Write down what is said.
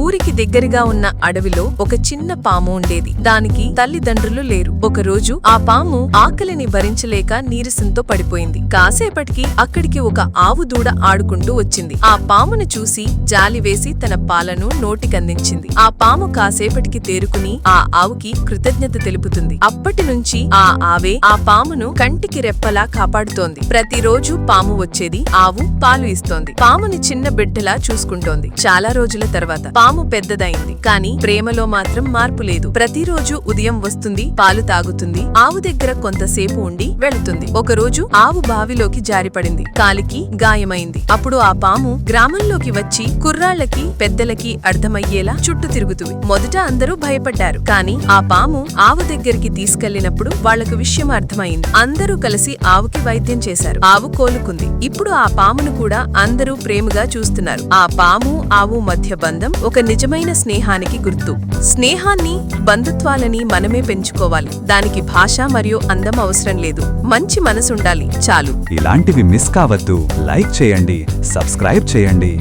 ഊരി ఇంటికి దగ్గరగా ఉన్న అడవిలో ఒక చిన్న పాము ఉండేది. దానికి తల్లిదండ్రులు లేరు. ఒకరోజు ఆ పాము ఆకలిని భరించలేక నీరసంతో పడిపోయింది. కాసేపటికి అక్కడికి ఒక ఆవు దూడ ఆడుకుంటూ వచ్చింది. ఆ పామును చూసి జాలి వేసి తన పాలను నోటికందించింది. ఆ పాము కాసేపటికి తేరుకుని ఆ ఆవుకి కృతజ్ఞత తెలుపుతుంది. అప్పటి నుంచి ఆ ఆవే ఆ పామును కంటికి రెప్పలా కాపాడుతోంది. ప్రతిరోజు పాము వచ్చేది ఆవు పాలు ఇస్తోంది. పాముని చిన్న బిడ్డలా చూసుకుంటోంది. చాలా రోజుల తర్వాత పాము పెద్ద పెద్దదైంది. కానీ ప్రేమలో మాత్రం మార్పు లేదు. ప్రతిరోజు ఉదయం వస్తుంది పాలు తాగుతుంది ఆవు దగ్గర కొంతసేపు ఉండి వెళుతుంది. ఒకరోజు ఆవు బావిలోకి జారిపడింది. కాలికి గాయమైంది. అప్పుడు ఆ పాము గ్రామంలోకి వచ్చి కుర్రాళ్ళకి పెద్దలకి అర్థమయ్యేలా చుట్టూ తిరుగుతుంది. మొదట అందరూ భయపడ్డారు. కానీ ఆ పాము ఆవు దగ్గరికి తీసుకెళ్ళినప్పుడు వాళ్ళకు విషయం అర్థమైంది. అందరూ కలిసి ఆవుకి వైద్యం చేశారు. ఆవు కోలుకుంది. ఇప్పుడు ఆ పామును కూడా అందరూ ప్రేమగా చూస్తున్నారు. ఆ పాము ఆవు మధ్య బంధం ఒక నిజమైన స్నేహానికి గుర్తు. స్నేహాన్ని బంధుత్వాలని మనమే పెంచుకోవాలి. దానికి భాష మరియు అందం అవసరం లేదు. మంచి మనసుండాలి. చాలు. ఇలాంటివి మిస్ కావద్దు. లైక్ చేయండి. సబ్స్క్రైబ్ చేయండి.